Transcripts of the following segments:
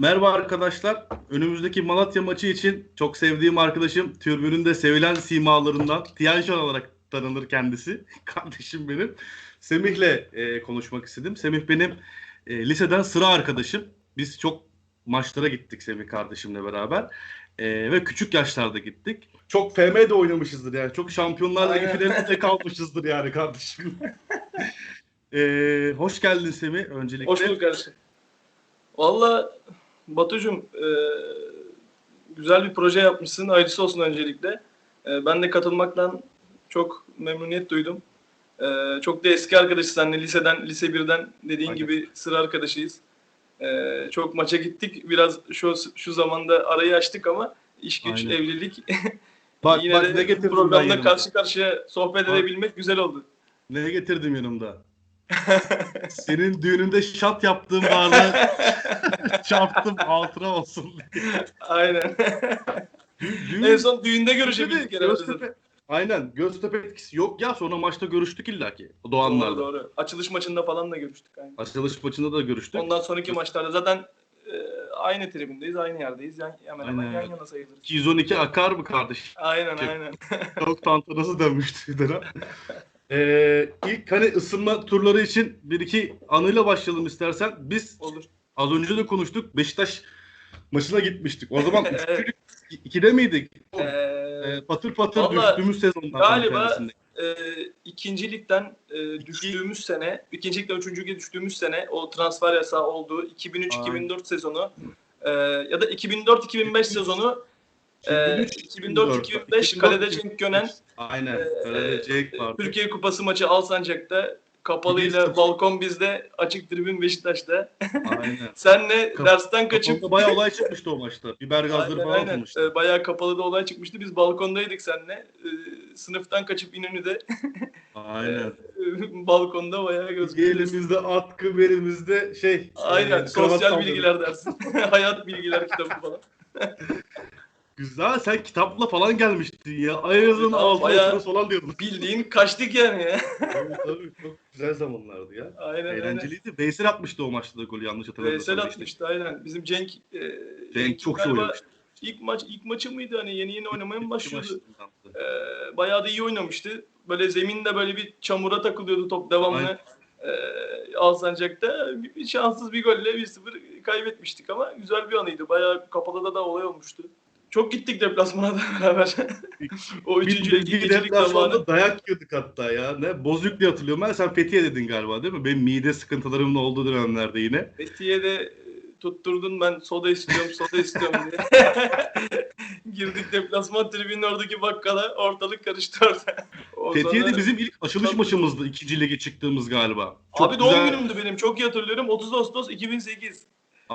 Merhaba arkadaşlar. Önümüzdeki Malatya maçı için çok sevdiğim arkadaşım türbünün de sevilen simalarından Tiyanşan olarak tanınır kendisi. Kardeşim benim. Semih'le e, konuşmak istedim. Semih benim e, liseden sıra arkadaşım. Biz çok maçlara gittik Semih kardeşimle beraber. E, ve küçük yaşlarda gittik. Çok FM'de oynamışızdır yani. Çok Şampiyonlar Ligi finalinde kalmışızdır yani kardeşim. e, hoş geldin Semih öncelikle. Hoş bulduk kardeşim. Valla Batucuğum e, güzel bir proje yapmışsın. Hayırlısı olsun öncelikle. E, ben de katılmaktan çok memnuniyet duydum. E, çok da eski arkadaşız seninle liseden, lise 1'den dediğin Aynen. gibi sıra arkadaşıyız. E, çok maça gittik. Biraz şu şu zamanda arayı açtık ama iş güç, Aynen. evlilik Bak yine bak de ne programda karşı karşıya sohbet Bak. edebilmek güzel oldu. Ne getirdim yanımda? Senin düğününde şat yaptığım bardağı çarptım altına olsun diye. Aynen. Dü- düğün- en son düğünde görüşebildik Göztepe- herhalde. Göztepe- Aynen. Göztepe etkisi yok ya. Sonra maçta görüştük illaki. O Doğru doğru. Açılış maçında falan da görüştük. Aynen. Açılış maçında da görüştük. Ondan sonraki maçlarda zaten e, aynı tribündeyiz, aynı yerdeyiz. Yan, hemen hemen Aynen. yan yana sayılırız. 212 akar mı kardeş? Aynen aynen. Çok tantanası dönmüştü dönem. Ee, ilk hani ısınma turları için bir iki anıyla başlayalım istersen. Biz Olur. az önce de konuştuk. Beşiktaş maçına gitmiştik. O zaman üçüncülük ikide miydik? Ee, Ee, patır patır Vallahi düştüğümüz sezondan. galiba- e, ikinci ligden e, düştüğümüz sene, ikinci ligden üçüncü lige düştüğümüz sene o transfer yasağı olduğu 2003-2004 sezonu e, ya da 2004-2005 sezonu e, 2004-2005 kalede Cenk Gönen Aynen. e, Cenk vardı. Türkiye Kupası maçı Alsancak'ta kapalıyla 1-0. balkon bizde, açık tribün Beşiktaş'ta. Aynen. Senle Kap- dersten kaçıp Kafamda bayağı olay çıkmıştı o maçta. Biber gazları Aynen, falan aynen. atılmıştı. Ee, bayağı kapalı da olay çıkmıştı. Biz balkondaydık seninle. Ee, sınıftan kaçıp İnönü'de Aynen. balkonda bayağı gözüküyoruz. elimizde atkı, bir elimizde şey. Aynen. e, Sosyal bilgiler dersin. Hayat bilgiler kitabı falan. Güzel. Sen kitapla falan gelmiştin ya. Ayazın bayağı- oturun falan diyordun. Bildiğin kaçtık yani ya. tabii tabii. Çok güzel zamanlardı ya. aynen aynen. Eğlenceliydi. Veysel atmıştı o maçta da golü yanlış hatırlamıyorsam. Veysel atmıştı aynen. Bizim Cenk e, Cenk çok iyi oynamıştı. İlk maç ilk maçı mıydı hani yeni yeni oynamaya mı başlıyordu? Ee, bayağı da iyi oynamıştı. Böyle zeminde böyle bir çamura takılıyordu top devamlı. Aynen. Ee, Alsancak'ta bir, bir şanssız bir golle 1-0 kaybetmiştik ama güzel bir anıydı. Bayağı kapalıda da olay olmuştu. Çok gittik deplasmana da beraber. o üçüncü bir, bir deplasmanda dayak yiyorduk hatta ya. Ne? Bozuk diye hatırlıyorum ben. Sen Fethiye dedin galiba değil mi? Benim mide sıkıntılarımın olduğu dönemlerde yine. Fethiye'de e, tutturdun ben soda istiyorum, soda istiyorum diye. Girdik deplasman tribünün oradaki bakkala ortalık karıştı orada. Fethiye'de bizim ilk açılış maçımızdı ikinci lige çıktığımız galiba. Çok Abi doğum güzel- günümdü benim. Çok iyi hatırlıyorum. 30 Ağustos 2008.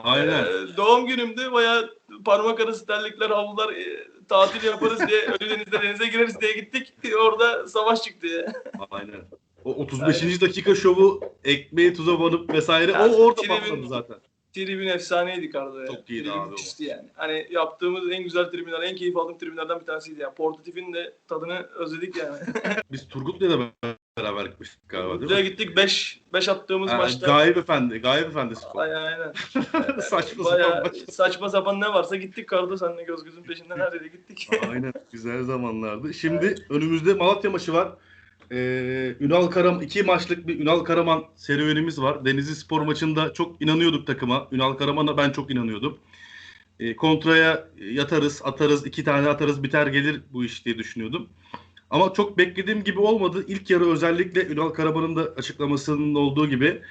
Aynen. Ee, doğum günümdü. Baya parmak arası terlikler, havlular e, tatil yaparız diye Ölüdeniz'de denize gireriz diye gittik. Orada savaş çıktı ya. Aynen. O 35. dakika şovu ekmeği tuza banıp vesaire Ya, o orada tribün- patladı zaten. Tribün efsaneydik Arda ya. Çok iyiydi Tribün abi o. yani. Hani yaptığımız en güzel tribünler, en keyif aldığım tribünlerden bir tanesiydi yani. Portatif'in de tadını özledik yani. Biz Turgut'la da beraber gitmiştik galiba değil Buraya mi? gittik 5 5 attığımız Ha, maçta. Gayip Efendi, Gayip Efendi spor. Aynen aynen. Saçma sapan maç. saçma sapan ne varsa gittik Kardo seninle göz gözün peşinden her yere gittik. Aynen güzel zamanlardı. Şimdi önümüzde Malatya maçı var. Ee, Ünal Karam iki maçlık bir Ünal Karaman serüvenimiz var. Denizli Spor maçında çok inanıyorduk takıma. Ünal Karaman'a ben çok inanıyordum. Ee, kontraya yatarız, atarız, iki tane atarız, biter gelir bu iş diye düşünüyordum. Ama çok beklediğim gibi olmadı. İlk yarı özellikle Ünal Karaman'ın da açıklamasının olduğu gibi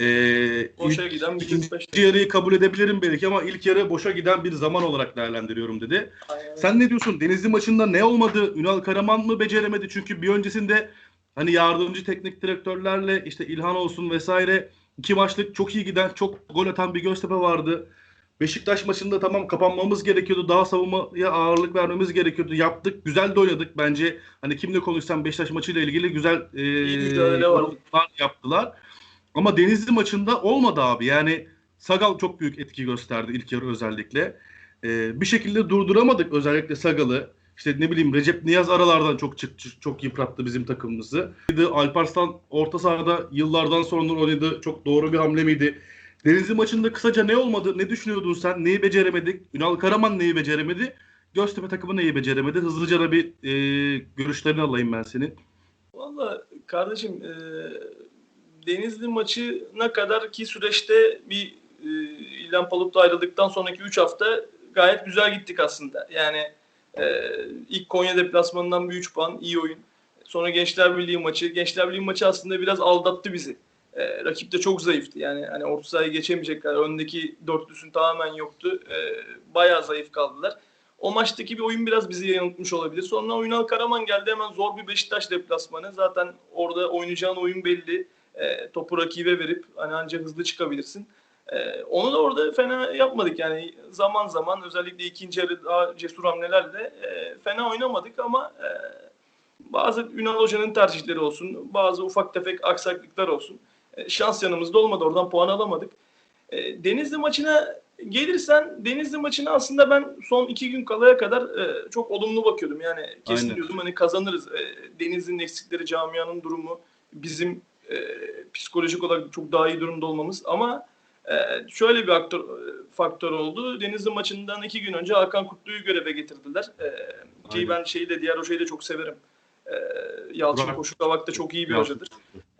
ee, Boşa ilk- giden bir ikinci 45 yarıyı kabul edebilirim belki ama ilk yarı boşa giden bir zaman olarak değerlendiriyorum dedi. Aynen. Sen ne diyorsun? Denizli maçında ne olmadı? Ünal Karaman mı beceremedi? Çünkü bir öncesinde hani yardımcı teknik direktörlerle işte İlhan olsun vesaire iki maçlık çok iyi giden, çok gol atan bir Göztepe vardı. Beşiktaş maçında tamam kapanmamız gerekiyordu. Daha savunmaya ağırlık vermemiz gerekiyordu. Yaptık. Güzel de oynadık bence. Hani kimle konuşsam Beşiktaş maçıyla ilgili güzel e, var. yaptılar. Ama Denizli maçında olmadı abi. Yani Sagal çok büyük etki gösterdi ilk yarı özellikle. Ee, bir şekilde durduramadık özellikle Sagal'ı. İşte ne bileyim Recep Niyaz aralardan çok çık, çık- çok yıprattı bizim takımımızı. Alparslan orta sahada yıllardan sonra oynadı. Çok doğru bir hamle miydi? Denizli maçında kısaca ne olmadı? Ne düşünüyordun sen? Neyi beceremedik? Ünal Karaman neyi beceremedi? Göztepe takımı neyi beceremedi? Hızlıca da bir e, görüşlerini alayım ben senin. Valla kardeşim e, Denizli maçına kadar ki süreçte bir e, İlhan Palut'la ayrıldıktan sonraki 3 hafta gayet güzel gittik aslında. Yani e, ilk Konya deplasmanından bir 3 puan iyi oyun. Sonra Gençler Birliği maçı. Gençler Birliği maçı aslında biraz aldattı bizi. E, rakip de çok zayıftı. Yani hani orta sahayı geçemeyecekler. Öndeki dörtlüsün tamamen yoktu. E, bayağı zayıf kaldılar. O maçtaki bir oyun biraz bizi yanıltmış olabilir. Sonra Ünal Karaman geldi hemen zor bir Beşiktaş deplasmanı. Zaten orada oynayacağın oyun belli. E, topu rakibe verip hani ancak hızlı çıkabilirsin. E, onu da orada fena yapmadık yani zaman zaman özellikle ikinci yarı daha cesur hamlelerle e, fena oynamadık ama e, bazı Ünal Hoca'nın tercihleri olsun, bazı ufak tefek aksaklıklar olsun. E, şans yanımızda olmadı oradan puan alamadık. E, Denizli maçına gelirsen Denizli maçına aslında ben son iki gün kalaya kadar e, çok olumlu bakıyordum. Yani kesin Aynen. diyordum hani kazanırız. E, Denizli'nin eksikleri, camianın durumu, bizim e, psikolojik olarak çok daha iyi durumda olmamız. Ama e, şöyle bir aktör, faktör oldu. Denizli maçından iki gün önce Hakan Kutlu'yu göreve getirdiler. E, ki Aynen. ben şeyi de diğer hocayı da çok severim. E, Yalçın Burak- Koşu Kavak çok iyi bir hocadır.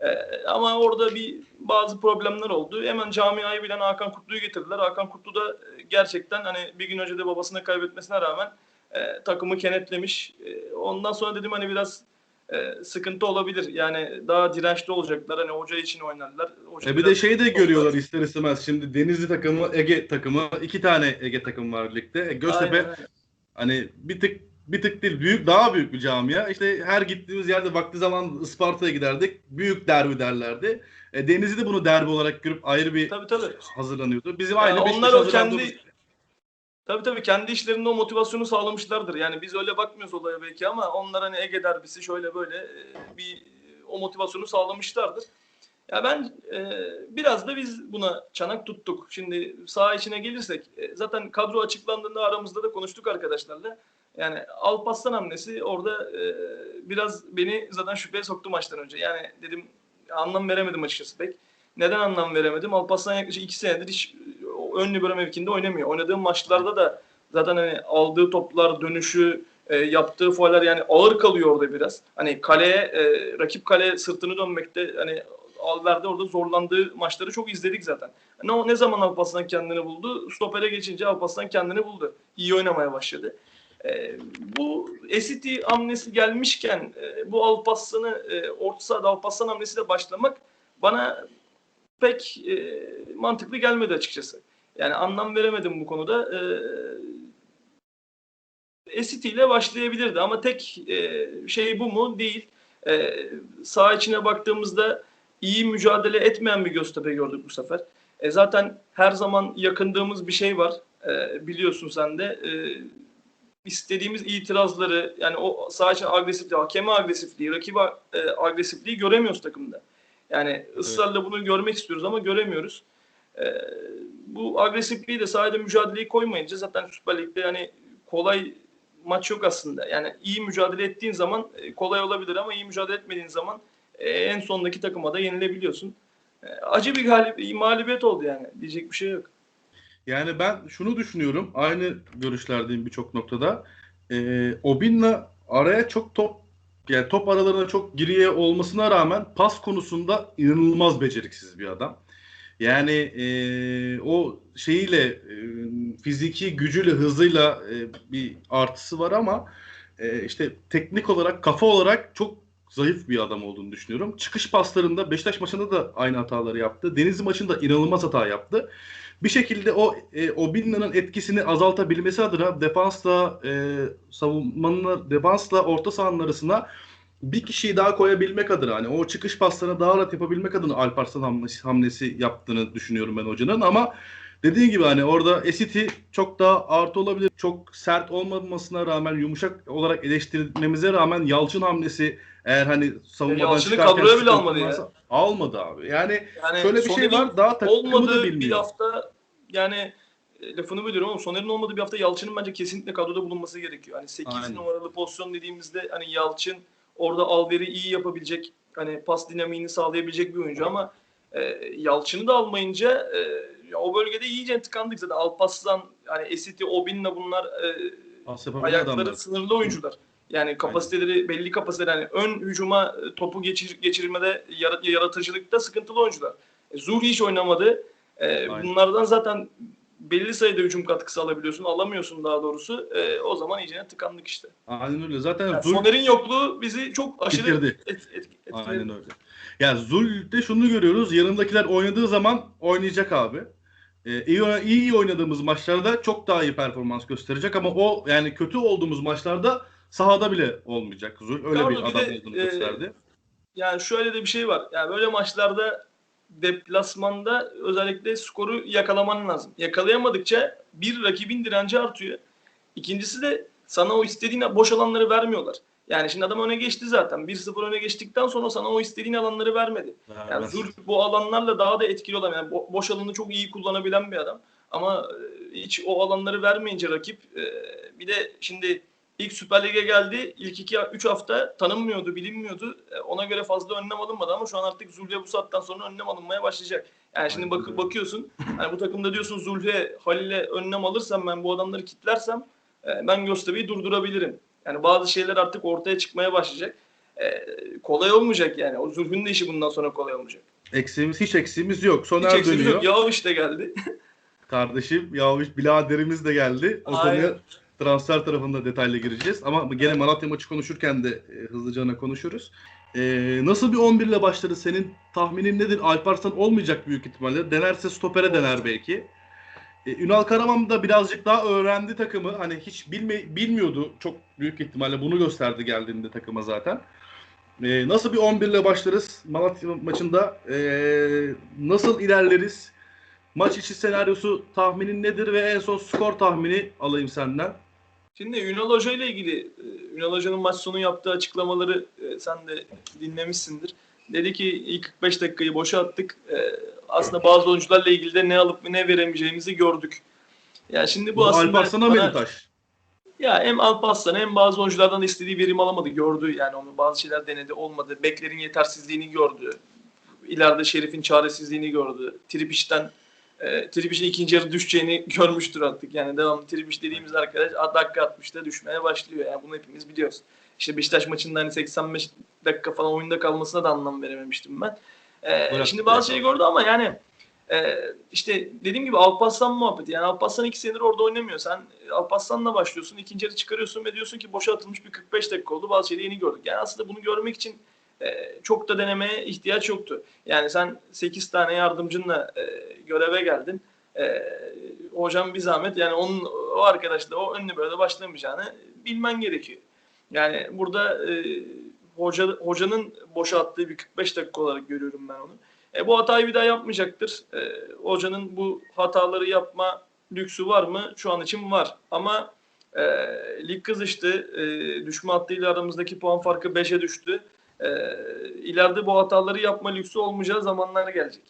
Ee, ama orada bir bazı problemler oldu. Hemen camiayı bilen Hakan Kutlu'yu getirdiler. Hakan Kutlu da e, gerçekten hani bir gün önce de babasını kaybetmesine rağmen e, takımı kenetlemiş. E, ondan sonra dedim hani biraz e, sıkıntı olabilir. Yani daha dirençli olacaklar. Hani hoca için oynarlar. Hoca E bir de şeyi de görüyorlar ister istemez. Şimdi Denizli takımı, Ege takımı, iki tane Ege takımı var ligde. E, Göztepe Aynen öyle. hani bir tık bir tık değil büyük daha büyük bir camia. İşte her gittiğimiz yerde vakti zaman Isparta'ya giderdik. Büyük derbi derlerdi. E, Denizli de bunu derbi olarak görüp ayrı bir Tabii tabii. hazırlanıyordu. Bizim Yani aynı onlar Beşiktaş o kendi Tabii tabii kendi işlerinde o motivasyonu sağlamışlardır. Yani biz öyle bakmıyoruz olaya belki ama onlar hani Ege derbisi şöyle böyle e, bir o motivasyonu sağlamışlardır. Ya ben e, biraz da biz buna çanak tuttuk. Şimdi saha içine gelirsek e, zaten kadro açıklandığında aramızda da konuştuk arkadaşlarla. Yani Alparslan hamlesi orada e, biraz beni zaten şüpheye soktu maçtan önce. Yani dedim anlam veremedim açıkçası pek. Neden anlam veremedim? Alparslan yaklaşık iki senedir hiç ön libero mevkinde oynamıyor. Oynadığım maçlarda da zaten hani aldığı toplar, dönüşü, e, yaptığı fauller yani ağır kalıyor orada biraz. Hani kaleye, e, rakip kaleye sırtını dönmekte hani Alver'de orada zorlandığı maçları çok izledik zaten. Ne, ne zaman Alparslan kendini buldu? Stopere geçince Alparslan kendini buldu. İyi oynamaya başladı. E, bu Esiti hamlesi gelmişken e, bu Alparslan'ı e, orta sahada Alparslan hamlesiyle başlamak bana pek e, mantıklı gelmedi açıkçası. Yani anlam veremedim bu konuda. E, Esiti ile başlayabilirdi ama tek e, şey bu mu? Değil. E, sağ içine baktığımızda iyi mücadele etmeyen bir Göztepe gördük bu sefer. E, zaten her zaman yakındığımız bir şey var. E, biliyorsun sen de. E, istediğimiz itirazları yani o sağ için agresifliği, hakeme agresifliği, rakibe e, agresifliği göremiyoruz takımda. Yani ısrarla bunu görmek istiyoruz ama göremiyoruz. E, bu agresifliği de sahada mücadeleyi koymayınca zaten Süper Lig'de yani kolay maç yok aslında. Yani iyi mücadele ettiğin zaman e, kolay olabilir ama iyi mücadele etmediğin zaman e, en sondaki takıma da yenilebiliyorsun. E, acı bir galib mağlubiyet oldu yani. Diyecek bir şey yok. Yani ben şunu düşünüyorum. Aynı görüşlerdeyim birçok noktada. Ee, Obinna araya çok top yani top aralarına çok giriye olmasına rağmen pas konusunda inanılmaz beceriksiz bir adam. Yani ee, o şeyiyle ee, fiziki gücüyle hızıyla ee, bir artısı var ama ee, işte teknik olarak kafa olarak çok zayıf bir adam olduğunu düşünüyorum. Çıkış paslarında Beşiktaş maçında da aynı hataları yaptı. Denizli maçında inanılmaz hata yaptı bir şekilde o e, Obinna'nın etkisini azaltabilmesi adına defansla e, savunmanın defansla orta sahanın arasına bir kişiyi daha koyabilmek adına hani o çıkış paslarını daha rahat yapabilmek adına Alparslan hamlesi, hamlesi yaptığını düşünüyorum ben hocanın ama dediğin gibi hani orada Esiti çok daha artı olabilir. Çok sert olmamasına rağmen yumuşak olarak eleştirmemize rağmen Yalçın hamlesi eğer hani savunmadan Yalçın'ı çıkarken kadroya bile almadı ya. Almadı abi. Yani Yani şöyle bir şey var daha takımı da olmadığı bir bilmiyor. hafta yani e, lafını bölüyorum ama Soner'in olmadığı bir hafta Yalçın'ın bence kesinlikle kadroda bulunması gerekiyor. Hani 8 Aynen. numaralı pozisyon dediğimizde hani Yalçın orada Alver'i iyi yapabilecek hani pas dinamiğini sağlayabilecek bir oyuncu ama E, Yalçın'ı da almayınca e, ya o bölgede iyice tıkandık zaten. Alparslan, hani Esiti, Obin'le bunlar e, ayakları adamlar. sınırlı oyuncular. Yani kapasiteleri belli kapasiteler yani ön hücuma e, topu geçir, geçirmede yara- yaratıcılıkta sıkıntılı oyuncular. E, Zuhri hiç oynamadı. E, Aynen. bunlardan zaten belli sayıda hücum katkısı alabiliyorsun. Alamıyorsun daha doğrusu. E, o zaman iyice tıkandık işte. Aynen öyle. Zaten Yani Zul Soner'in yokluğu bizi çok aşırı bitirdi. et, et, etkiledi. Aynen öyle. Ya Zul'de şunu görüyoruz. Yanındakiler oynadığı zaman oynayacak abi. Ee, iyi, iyi oynadığımız maçlarda çok daha iyi performans gösterecek ama o yani kötü olduğumuz maçlarda sahada bile olmayacak Zul. Öyle Doğru, bir bir adam de, olduğunu e, gösterdi. Yani şöyle de bir şey var. Yani böyle maçlarda deplasmanda özellikle skoru yakalaman lazım. Yakalayamadıkça bir rakibin direnci artıyor. İkincisi de sana o istediğin boş alanları vermiyorlar. Yani şimdi adam öne geçti zaten. 1-0 öne geçtikten sonra sana o istediğin alanları vermedi. Yani Vermez. Zul bu alanlarla daha da etkili olan yani bo- boş alanı çok iyi kullanabilen bir adam. Ama e, hiç o alanları vermeyince rakip e, bir de şimdi ilk Süper Lig'e geldi. İlk 2 3 hafta tanınmıyordu, bilinmiyordu. E, Ona göre fazla önlem alınmadı ama şu an artık Zul'e bu saatten sonra önlem alınmaya başlayacak. Yani şimdi bak bakıyorsun. Hani bu takımda diyorsun Zul'e, Halil'e önlem alırsam ben bu adamları kitlersem e, ben Göztepe'yi durdurabilirim. Yani bazı şeyler artık ortaya çıkmaya başlayacak. E, kolay olmayacak yani. O Zul'ün de işi bundan sonra kolay olmayacak. Eksiğimiz hiç eksiğimiz yok. Hiç Soner eksiğimiz dönüyor. yok. Yavuş da geldi. Kardeşim Yavuş biraderimiz de geldi. O konuya transfer tarafında detaylı gireceğiz. Ama gene Malatya maçı konuşurken de e, hızlıca ona konuşuruz. E, nasıl bir 11 ile başladı? Senin tahminin nedir? Alparslan olmayacak büyük ihtimalle. Denerse stopere dener belki. E, Ünal Karaman da birazcık daha öğrendi takımı. Hani hiç bilme, bilmiyordu. Çok büyük ihtimalle bunu gösterdi geldiğinde takıma zaten. E, nasıl bir 11 ile başlarız Malatya maçında? E, nasıl ilerleriz? Maç içi senaryosu tahminin nedir ve en son skor tahmini alayım senden. Şimdi Ünal Hoca ile ilgili e, Ünal Hoca'nın maç sonu yaptığı açıklamaları e, sen de dinlemişsindir. Dedi ki ilk 45 dakikayı boşa attık. E, Aslında bazı oyuncularla ilgili de ne alıp ne veremeyeceğimizi gördük. Yani şimdi bu, Bu aslında Alparslan'a bana- Melitaş. Ya hem Alparslan hem bazı oyunculardan da istediği verim alamadı. Gördü yani onu bazı şeyler denedi olmadı. Beklerin yetersizliğini gördü. İleride Şerif'in çaresizliğini gördü. Tripiş'ten e, Tripiş'in ikinci yarı düşeceğini görmüştür artık. Yani devamlı Tripiş dediğimiz arkadaş dakika 60'ta düşmeye başlıyor. Yani bunu hepimiz biliyoruz. İşte Beşiktaş maçında hani 85 dakika falan oyunda kalmasına da anlam verememiştim ben. E, Bırak- şimdi bazı şey gördü ama yani ee, işte dediğim gibi Alparslan muhabbeti. Yani Alparslan iki senedir orada oynamıyor. Sen e, Alparslan'la başlıyorsun. ikinci yarı çıkarıyorsun ve diyorsun ki boşa atılmış bir 45 dakika oldu. Bazı şeyleri yeni gördük. Yani aslında bunu görmek için e, çok da denemeye ihtiyaç yoktu. Yani sen 8 tane yardımcınla e, göreve geldin. E, hocam bir zahmet yani onun o arkadaşla o önlü böyle başlamayacağını bilmen gerekiyor. Yani burada e, hoca, hocanın boşa attığı bir 45 dakika olarak görüyorum ben onu. E, bu hatayı bir daha yapmayacaktır. E, hocanın bu hataları yapma lüksü var mı? Şu an için var. Ama e, lig kızıştı. E, düşme hattıyla aramızdaki puan farkı 5'e düştü. E, ileride bu hataları yapma lüksü olmayacağı zamanlar gelecek.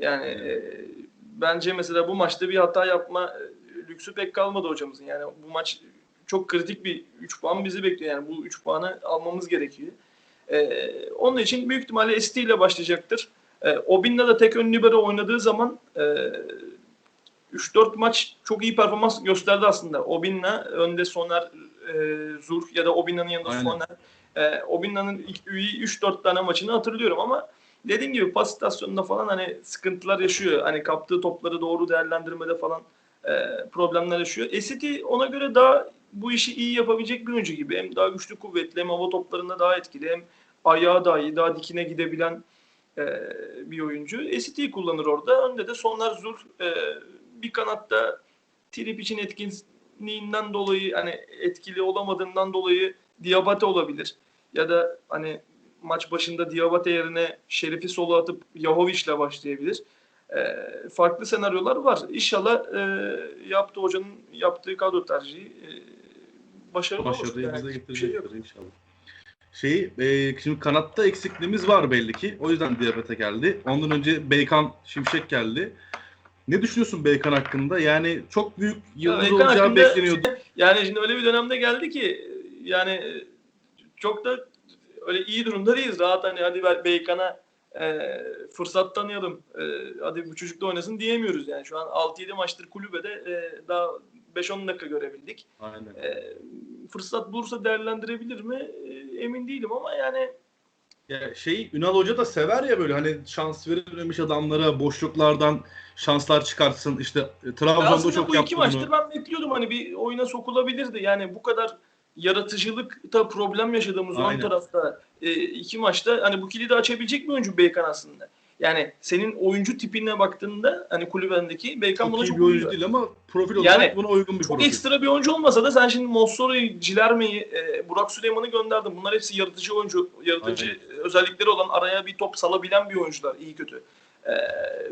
Yani e, bence mesela bu maçta bir hata yapma e, lüksü pek kalmadı hocamızın. Yani bu maç çok kritik bir 3 puan bizi bekliyor. Yani bu 3 puanı almamız gerekiyor. E, onun için büyük ihtimalle ST ile başlayacaktır. E, Obinna da tek ön libero oynadığı zaman e, 3-4 maç çok iyi performans gösterdi aslında. Obinna önde Soner, e, Zurh ya da Obinna'nın yanında Aynen. Soner. E, Obinna'nın ilk 3-4 tane maçını hatırlıyorum ama dediğim gibi pas istasyonunda falan hani sıkıntılar yaşıyor. Hani kaptığı topları doğru değerlendirmede falan e, problemler yaşıyor. Esiti ona göre daha bu işi iyi yapabilecek bir oyuncu gibi. Hem daha güçlü kuvvetli hem hava toplarında daha etkili hem ayağı daha iyi, daha dikine gidebilen e, bir oyuncu. Esiti'yi kullanır orada. Önde de Soner Zul e, bir kanatta Trip için etkinliğinden dolayı hani etkili olamadığından dolayı Diabate olabilir. Ya da hani maç başında Diabate yerine Şerif'i sola atıp Yahovic'le başlayabilir. E, farklı senaryolar var. İnşallah e, yaptığı hocanın yaptığı kadro tercihi e, başarılı olur. Başarıyı Yani bize şey inşallah. Şey, e, şimdi kanatta eksikliğimiz var belli ki. O yüzden diyabete geldi. Ondan önce Beykan Şimşek geldi. Ne düşünüyorsun Beykan hakkında? Yani çok büyük yıldız Beykan olacağı hakkında- bekleniyordu. Yani şimdi öyle bir dönemde geldi ki yani çok da öyle iyi durumda değiliz. Rahat hani hadi Beykan'a e, fırsat tanıyalım. E, hadi bu çocuk da oynasın diyemiyoruz yani. Şu an 6-7 maçtır kulübede e, daha 5-10 dakika görebildik. Aynen. E, fırsat bulursa değerlendirebilir mi? E, emin değilim ama yani Ya şey Ünal Hoca da sever ya böyle hani şans verilmemiş adamlara boşluklardan şanslar çıkartsın. İşte e, Trabzon'da çok bu yaptı iki maçtır ben bekliyordum hani bir oyuna sokulabilirdi. Yani bu kadar yaratıcılıkta problem yaşadığımız ön Aynen. tarafta e, iki maçta hani bu kilidi açabilecek bir oyuncu Beykan aslında. Yani senin oyuncu tipine baktığında hani kulübendeki Beykan Çok buna çok bir oyuncu değil ama profil olarak Yani buna uygun bir Çok profil. ekstra bir oyuncu olmasa da sen şimdi Mossora'yı, Cilerme'yi, e, Burak Süleyman'ı gönderdin. Bunlar hepsi yaratıcı oyuncu, yaratıcı özellikleri olan araya bir top salabilen bir oyuncular iyi kötü. E,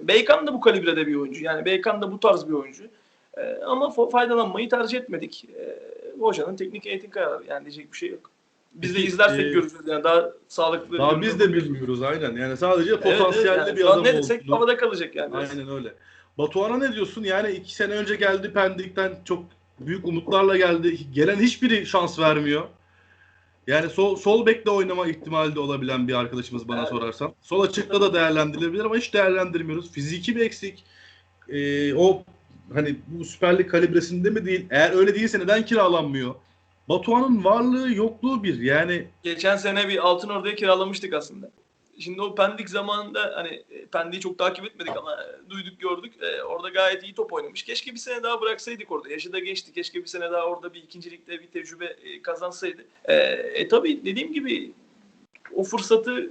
Beykan da bu kalibrede bir oyuncu. Yani Beykan da bu tarz bir oyuncu. E, ama faydalanmayı tercih etmedik. E, hocanın teknik eğitim kararı. Yani diyecek bir şey yok. Biz de izlersek e, görürüz. Yani daha sağlıklı. Daha biz de bilmiyoruz aynen. Yani sadece Evet, evet, potansiyelli yani bir adam ne desek olduğunu- havada kalacak yani. Aynen öyle. Batuhan'a ne diyorsun? Yani iki sene önce geldi Pendik'ten çok büyük umutlarla geldi. Gelen hiçbiri şans vermiyor. Yani sol, sol bekle oynama ihtimali de olabilen bir arkadaşımız bana Evet. sorarsan. Sol açıkta da değerlendirilebilir ama hiç değerlendirmiyoruz. Fiziki bir eksik. Ee, o hani bu Süper Lig kalibresinde mi değil? Eğer öyle değilse neden kiralanmıyor? Batuhan'ın varlığı yokluğu bir. Yani Geçen sene bir Altın Ordu'ya kiralamıştık aslında. Şimdi o Pendik zamanında hani e, Pendik'i çok takip etmedik ama e, duyduk gördük. E, orada gayet iyi top oynamış. Keşke bir sene daha bıraksaydık orada. Yaşı da geçti. Keşke bir sene daha orada bir ikincilikte bir tecrübe e, kazansaydı. E, e tabii dediğim gibi o fırsatı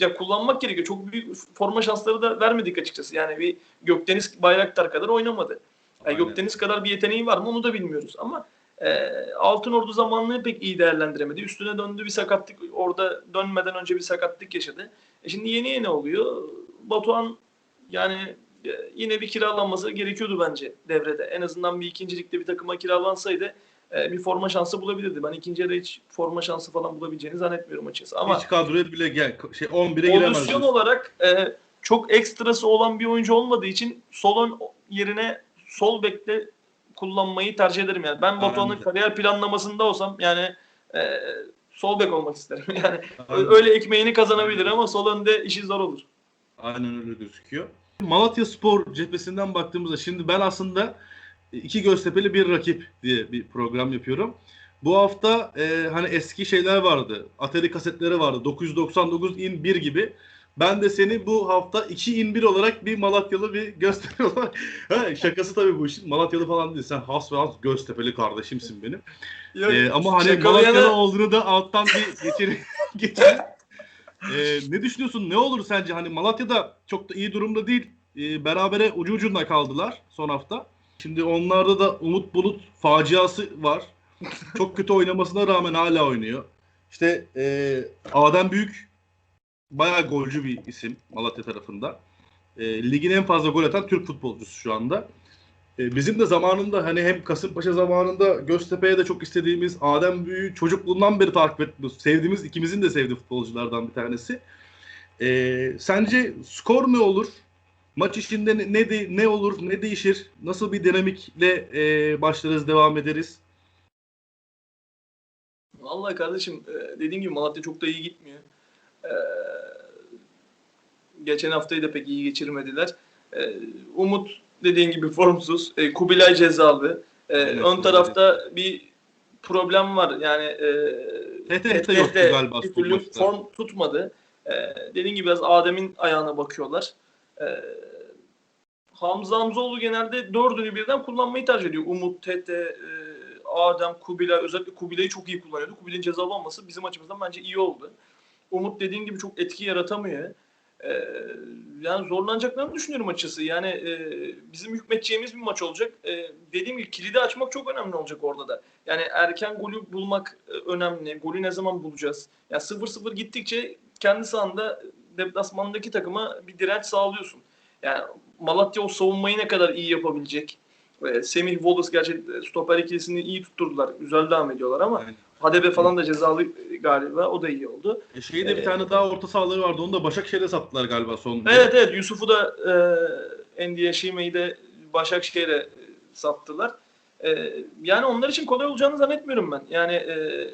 ya kullanmak gerekiyor. Çok büyük forma şansları da vermedik açıkçası. Yani bir Gökdeniz Bayraktar kadar oynamadı. Yani Aynen. Gökdeniz kadar bir yeteneği var mı onu da bilmiyoruz ama e, Altın Ordu zamanını pek iyi değerlendiremedi. Üstüne döndü bir sakatlık. Orada dönmeden önce bir sakatlık yaşadı. E şimdi yeni yeni oluyor. Batuhan yani e, yine bir kiralanması gerekiyordu bence devrede. En azından bir ikincilikte bir takıma kiralansaydı e, bir forma şansı bulabilirdi. Ben ikinci yarıda hiç forma şansı falan bulabileceğini zannetmiyorum açıkçası. Ama hiç kadroya bile gel şey 11'e giremez. pozisyon olarak e, çok ekstrası olan bir oyuncu olmadığı için sol ön yerine sol bekle kullanmayı tercih ederim yani. Ben Batuhan'ın kariyer planlamasında olsam yani e, sol bek olmak isterim. Yani Aynen. öyle ekmeğini kazanabilir ama sol önde işi zor olur. Aynen öyle gözüküyor. Malatya Spor cephesinden baktığımızda şimdi ben aslında iki Göztepe'li bir rakip diye bir program yapıyorum. Bu hafta e, hani eski şeyler vardı. Atari kasetleri vardı. 999 in 1 gibi. Ben de seni bu hafta 2 in 1 olarak bir Malatyalı bir Göztepe olarak ha, şakası tabii bu işin. Malatyalı falan değil. Sen has ve has Göztepe'li kardeşimsin benim. Yok, Ee, ama hani şaka bir Malatya'da yana- olduğunu da alttan bir geçir. geçir. Ee, ne düşünüyorsun? Ne olur sence? Hani Malatya'da çok da iyi durumda değil. Ee, berabere ucu ucunda kaldılar son hafta. Şimdi onlarda da Umut Bulut faciası var. Çok kötü oynamasına rağmen hala oynuyor. İşte e, Adem Büyük bayağı golcü bir isim Malatya tarafında. E, ligin en fazla gol atan Türk futbolcusu şu anda. E, bizim de zamanında hani hem Kasımpaşa zamanında Göztepe'ye de çok istediğimiz Adem Büyük'ü çocukluğundan beri takip ettiğimiz, sevdiğimiz ikimizin de sevdiği futbolculardan bir tanesi. E, sence skor ne olur? Maç içinde ne, ne, de- ne olur, ne değişir? Nasıl bir dinamikle e, başlarız, devam ederiz? Vallahi kardeşim e, dediğim gibi Malatya çok da iyi gitmiyor. E, Geçen haftayı da pek iyi geçirmediler. E, Umut dediğin gibi formsuz. E, Kubilay cezalı. E, Evet, ön tarafta bir problem var. Yani e, TT de yoktu galiba bir türlü form tutmadı. E, dediğin gibi biraz Adem'in ayağına bakıyorlar. E, Hamza Hamzoğlu genelde dördünü birden kullanmayı tercih ediyor. Umut, Tete, e, Adem, Kubilay. Özellikle Kubilay'ı çok iyi kullanıyordu. Kubilay'ın cezalı olması bizim açımızdan bence iyi oldu. Umut dediğin gibi çok etki yaratamıyor. E, yani zorlanacaklarını düşünüyorum açıkçası. Yani e, bizim hükmeteceğimiz bir maç olacak. E, dediğim gibi kilidi açmak çok önemli olacak orada da. Yani erken golü bulmak e, önemli. Golü ne zaman bulacağız? Yani 0-0 gittikçe kendi sahanda deplasmandaki takıma bir direnç sağlıyorsun. Yani Malatya o savunmayı ne kadar iyi yapabilecek? E, Semih Volas gerçekten stoper ikilisini iyi tutturdular. Güzel devam ediyorlar ama Aynen. Hadebe falan da cezalı galiba. O da iyi oldu. E şeyde bir Ee, tane daha orta sahaları vardı. Onu da Başakşehir'e sattılar galiba sonunda. Evet evet Yusuf'u da e, Endiye Şime'yi de Başakşehir'e e, sattılar. E, yani onlar için kolay olacağını zannetmiyorum ben. Yani e,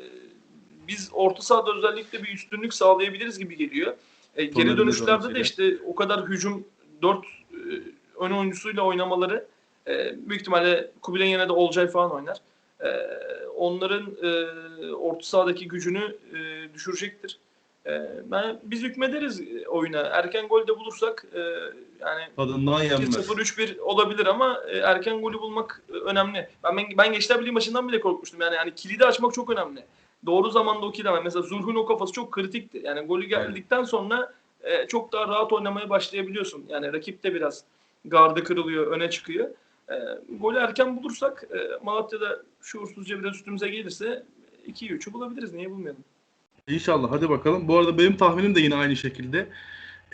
biz orta sahada özellikle bir üstünlük sağlayabiliriz gibi geliyor. E, geri dönüşlerde de işte o kadar hücum 4 ön oyuncusuyla oynamaları e, büyük ihtimalle Kubilay'ın yerine de Olcay falan oynar. E, onların e, orta sahadaki gücünü e, düşürecektir. E, ben biz hükmederiz e, oyuna. Erken gol de bulursak e, yani Tadından yenmez. 1-0 3-1 olabilir ama e, erken golü bulmak e, önemli. Ben ben, ben Gençler Birliği maçından bile korkmuştum. Yani yani kilidi açmak çok önemli. Doğru zamanda o kilidi. Mesela Zurhun o kafası çok kritikti. Yani golü geldikten sonra e, çok daha rahat oynamaya başlayabiliyorsun. Yani rakip de biraz gardı kırılıyor, öne çıkıyor. E, golü erken bulursak e, Malatya'da şuursuzca biraz üstümüze gelirse 2'yi 3'ü bulabiliriz. Niye bulmayalım? İnşallah hadi bakalım. Bu arada benim tahminim de yine aynı şekilde.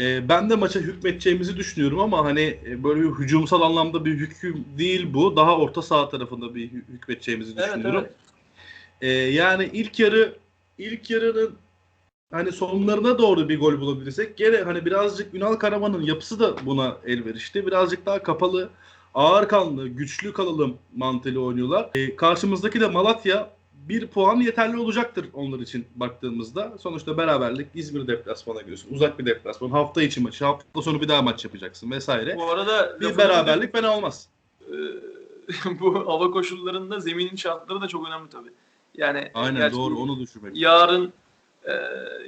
Ee, ben de maça hükmedeceğimizi düşünüyorum ama hani e, böyle bir hücumsal anlamda bir hüküm değil bu. Daha orta saha tarafında bir hü- hükmedeceğimizi Evet, düşünüyorum. evet. Ee, yani ilk yarı ilk yarının hani sonlarına doğru bir gol bulabilirsek gene hani birazcık Ünal Karaman'ın yapısı da buna elverişli. Birazcık daha kapalı, ağır kanlı, güçlü kalalım mantığıyla oynuyorlar. Ee, karşımızdaki de Malatya bir puan yeterli olacaktır onlar için baktığımızda. Sonuçta beraberlik İzmir deplasmana gidiyorsun. Uzak bir deplasman. Hafta içi maçı, hafta sonu bir daha maç yapacaksın vesaire. Bu arada Bir beraberlik fena olmaz. Ee, bu hava koşullarında zeminin şartları da çok önemli tabii. Yani Aynen doğru onu düşünmek. Yarın e,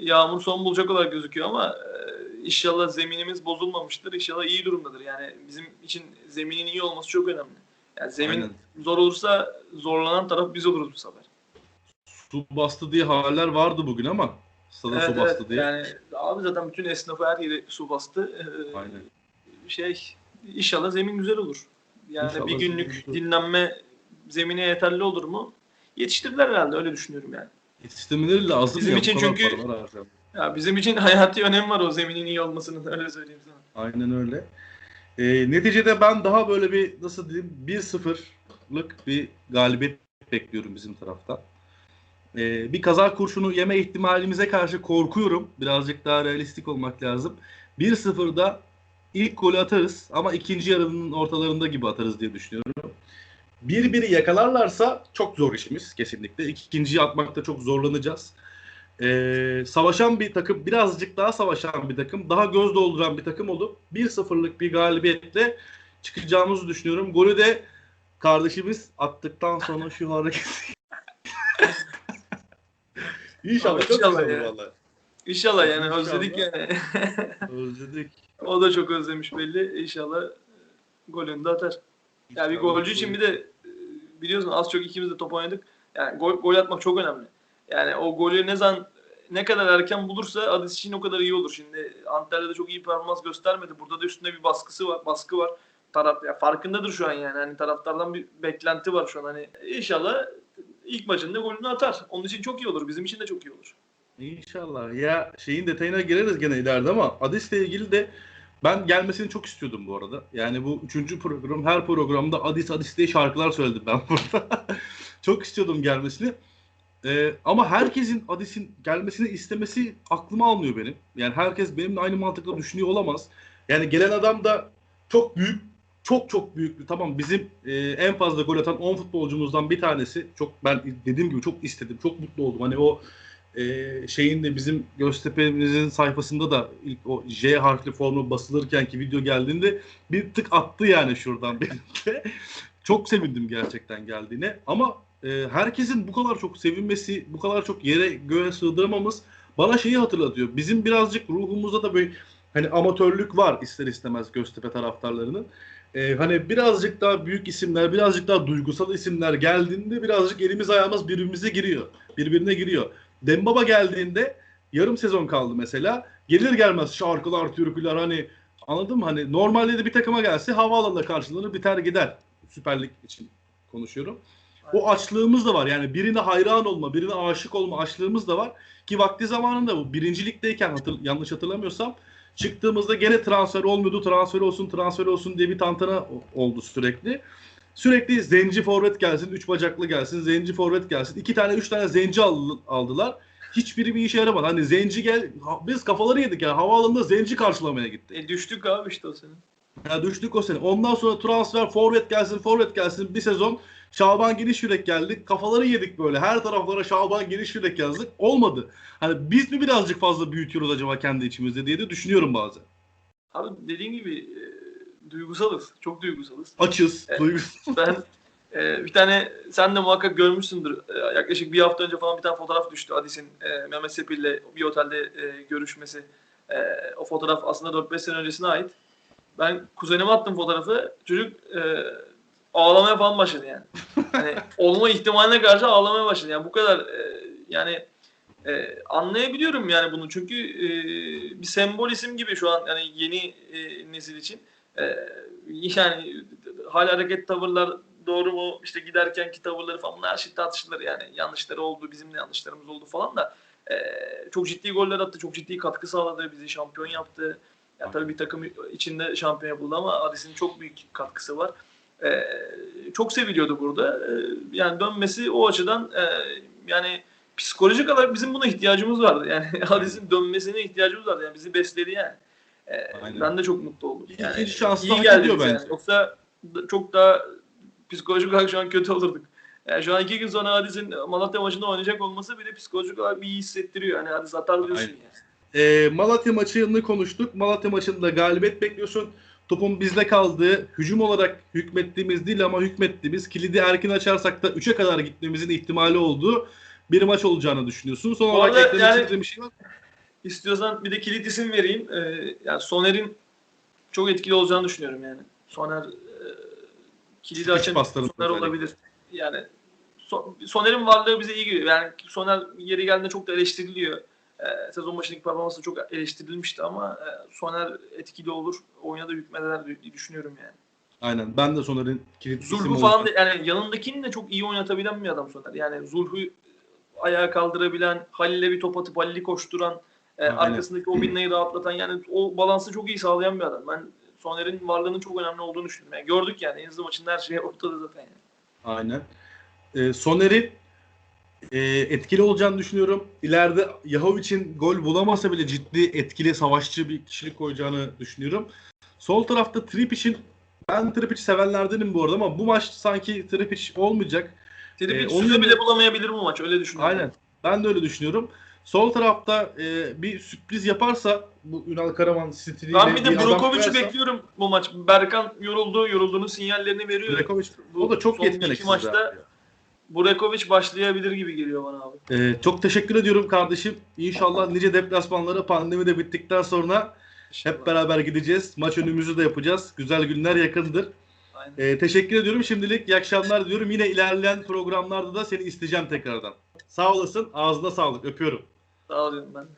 yağmur son bulacak olarak gözüküyor ama e, inşallah zeminimiz bozulmamıştır. İnşallah iyi durumdadır. Yani bizim için zeminin iyi olması çok önemli. Yani zemin Aynen. zor olursa zorlanan taraf biz oluruz bu sefer. Su bastı diye haberler vardı bugün ama stada Evet, su bastı evet. diye. Yani abi zaten bütün esnafı her yeri su bastı. Ee, Aynen. Şey inşallah zemin güzel olur. Yani İnşallah bir günlük dinlenme zemine yeterli olur mu? Yetiştirdiler herhalde öyle düşünüyorum yani. Yetiştirmeleri lazım Bizim ya, için çünkü-. Ya bizim için hayati önem var o zeminin iyi olmasının öyle söyleyeyim sana. Aynen öyle. Ee, neticede ben daha böyle bir nasıl diyeyim 1-0'lık bir galibiyet bekliyorum bizim taraftan. Ee, bir kaza kurşunu yeme ihtimalimize karşı korkuyorum. Birazcık daha realistik olmak lazım. 1-0'da ilk golü atarız ama ikinci yarının ortalarında gibi atarız diye düşünüyorum. Bir biri yakalarlarsa çok zor işimiz kesinlikle. İkinciyi atmakta çok zorlanacağız. Ee, savaşan bir takım, birazcık daha savaşan bir takım, daha göz dolduran bir takım olup 1-0'lık bir galibiyetle çıkacağımızı düşünüyorum. Golü de kardeşimiz attıktan sonra şu hareket. İnşallah çok İnşallah güzel olur ya. vallahi. İnşallah yani İnşallah. özledik yani. Özledik. o da çok özlemiş belli. İnşallah e, golünü de atar. Ya bir golcü için bir de e, biliyorsun az çok ikimiz de top oynadık. Yani gol, gol atmak çok önemli. Yani o golü ne zaman ne kadar erken bulursa Adis için o kadar iyi olur. Şimdi Antalya'da çok iyi performans göstermedi. Burada da üstünde bir baskısı var, baskı var. Taraf ya farkındadır şu an yani. Hani taraftardan bir beklenti var şu an hani. İnşallah ilk maçında golünü atar. Onun için çok iyi olur. Bizim için de çok iyi olur. İnşallah. Ya şeyin detayına gireriz gene ileride ama Adis'le ilgili de ben gelmesini çok istiyordum bu arada. Yani bu üçüncü program her programda Adis Adis diye şarkılar söyledim ben burada. çok istiyordum gelmesini. Ee, ama herkesin Adis'in gelmesini istemesi aklıma almıyor benim. Yani herkes benimle aynı mantıkla düşünüyor olamaz. Yani gelen adam da çok büyük, çok çok büyük tamam bizim e, en fazla gol atan 10 futbolcumuzdan bir tanesi. Çok ben dediğim gibi çok istedim, çok mutlu oldum. Hani o e, şeyin de bizim Göztepe'mizin sayfasında da ilk o J harfli formu basılırken ki video geldiğinde bir tık attı yani şuradan birlikte. çok sevindim gerçekten geldiğine ama e, herkesin bu kadar çok sevinmesi, bu kadar çok yere göğe sığdıramamız bana şeyi hatırlatıyor. Bizim birazcık ruhumuzda da böyle hani amatörlük var ister istemez Göztepe taraftarlarının. E, hani birazcık daha büyük isimler, birazcık daha duygusal isimler geldiğinde birazcık elimiz ayağımız birbirimize giriyor. Birbirine giriyor. Dembaba geldiğinde yarım sezon kaldı mesela. Gelir gelmez şarkılar, türküler hani anladın mı? Hani normalde de bir takıma gelse havaalanında karşılanır biter gider. Süper Lig için konuşuyorum. O açlığımız da var. Yani birine hayran olma, birine aşık olma açlığımız da var. Ki vakti zamanında bu birinci ligdeyken hatır, yanlış hatırlamıyorsam çıktığımızda gene transfer olmuyordu. Transfer olsun, transfer olsun diye bir tantana oldu sürekli. Sürekli zenci forvet gelsin, üç bacaklı gelsin, zenci forvet gelsin. iki tane, üç tane zenci al- aldılar. Hiçbiri bir işe yaramadı. Hani zenci gel, biz kafaları yedik ya. Havaalanında zenci karşılamaya gitti. E düştük abi işte o sene. Ya düştük o sene. Ondan sonra transfer forvet gelsin, forvet gelsin bir sezon. Şaban Geniş Yürek geldi. Kafaları yedik böyle. Her taraflara Şaban Geniş Yürek yazdık. Olmadı. Hani biz mi birazcık fazla büyütüyoruz acaba kendi içimizde diye de düşünüyorum bazen. Abi dediğin gibi e, duygusalız. Çok duygusalız. Açız. Evet. duygusuz. Ben e, bir tane sen de muhakkak görmüşsündür. E, yaklaşık bir hafta önce falan bir tane fotoğraf düştü Adis'in e, Mehmet Sepil'le bir otelde e, görüşmesi. E, o fotoğraf aslında 4-5 sene öncesine ait. Ben kuzenime attım fotoğrafı. Çocuk e, ağlamaya falan başladı yani. Hani olma ihtimaline karşı ağlamaya başladı. Yani bu kadar e, yani e, anlayabiliyorum yani bunu. Çünkü e, bir sembol isim gibi şu an yani yeni e, nesil için. E, yani hal hareket tavırlar doğru mu işte giderkenki tavırları falan her şey tartışılır yani yanlışları oldu bizim de yanlışlarımız oldu falan da e, çok ciddi goller attı çok ciddi katkı sağladı bizi şampiyon yaptı ya tabii bir takım içinde şampiyon yapıldı ama Adis'in çok büyük katkısı var E, çok seviliyordu burada E, yani dönmesi o açıdan e, yani psikolojik olarak bizim buna ihtiyacımız vardı yani Adis'in dönmesine ihtiyacımız vardı yani bizi besledi yani E, Aynen. ben de çok mutlu oldum. İkinci Yani şansı iyi hak geldi bence. yani. Yoksa çok daha psikolojik olarak şu an kötü olurduk. Yani şu an iki gün sonra Hadis'in Malatya maçında oynayacak olması bile psikolojik olarak bir iyi hissettiriyor. Yani Hadis atar diyorsun Aynen. yani. Ee, Malatya maçını konuştuk. Malatya maçında galibiyet bekliyorsun. Topun bizde kaldığı, hücum olarak hükmettiğimiz değil ama hükmettiğimiz, kilidi erken açarsak da 3'e kadar gitmemizin ihtimali olduğu bir maç olacağını düşünüyorsun. Son olarak eklemek yani- istediğin bir şey var mı? İstiyorsan bir de kilit isim vereyim. Ee, yani Soner'in çok etkili olacağını düşünüyorum yani. Soner e, kilidi açan Soner olabilir. Yani So- Soner'in varlığı bize iyi geliyor. Yani Soner yeri geldiğinde çok da eleştiriliyor. Ee, sezon başındaki performansı çok eleştirilmişti ama e, Soner etkili olur. Oyuna da hükmeder diye düşünüyorum yani. Aynen. Ben de Soner'in kilit Zulhü falan da, yani yanındakini de çok iyi oynatabilen bir adam Soner. Yani Zulhü ayağa kaldırabilen, Halil'e bir top atıp Halil'i koşturan, e, Aynen. arkasındaki o binneyi rahatlatan yani o balansı çok iyi sağlayan bir adam. Ben Soner'in varlığının çok önemli olduğunu düşünüyorum. Yani gördük yani Enzo maçında her şey ortada zaten yani. Aynen. Ee, Soner'in e, etkili olacağını düşünüyorum. İleride Yahovic'in gol bulamasa bile ciddi etkili savaşçı bir kişilik koyacağını düşünüyorum. Sol tarafta Trippic'in ben Trippic'i sevenlerdenim bu arada ama bu maç sanki Trippic olmayacak. Tripic Ee, onun süre yanında- bile bulamayabilir bu maç öyle düşünüyorum. Aynen. Ben de öyle düşünüyorum. Sol tarafta e, bir sürpriz yaparsa bu Ünal Karaman stiliyle Ben bir de Brokovic'i bekliyorum bu maç. Berkan yoruldu, yorulduğunun sinyallerini veriyor. Brekovic, Bu o da çok yeteneksiz. maçta abi. Burakovic başlayabilir gibi geliyor bana abi. Ee, çok teşekkür ediyorum kardeşim. İnşallah nice deplasmanlara pandemi de bittikten sonra hep beraber gideceğiz. Maç önümüzü de yapacağız. Güzel günler yakındır. Aynen. Ee, teşekkür ediyorum. Şimdilik iyi akşamlar diyorum. Yine ilerleyen programlarda da seni isteyeceğim tekrardan. Sağ olasın. Ağzına sağlık. Öpüyorum. Sağ olun ben.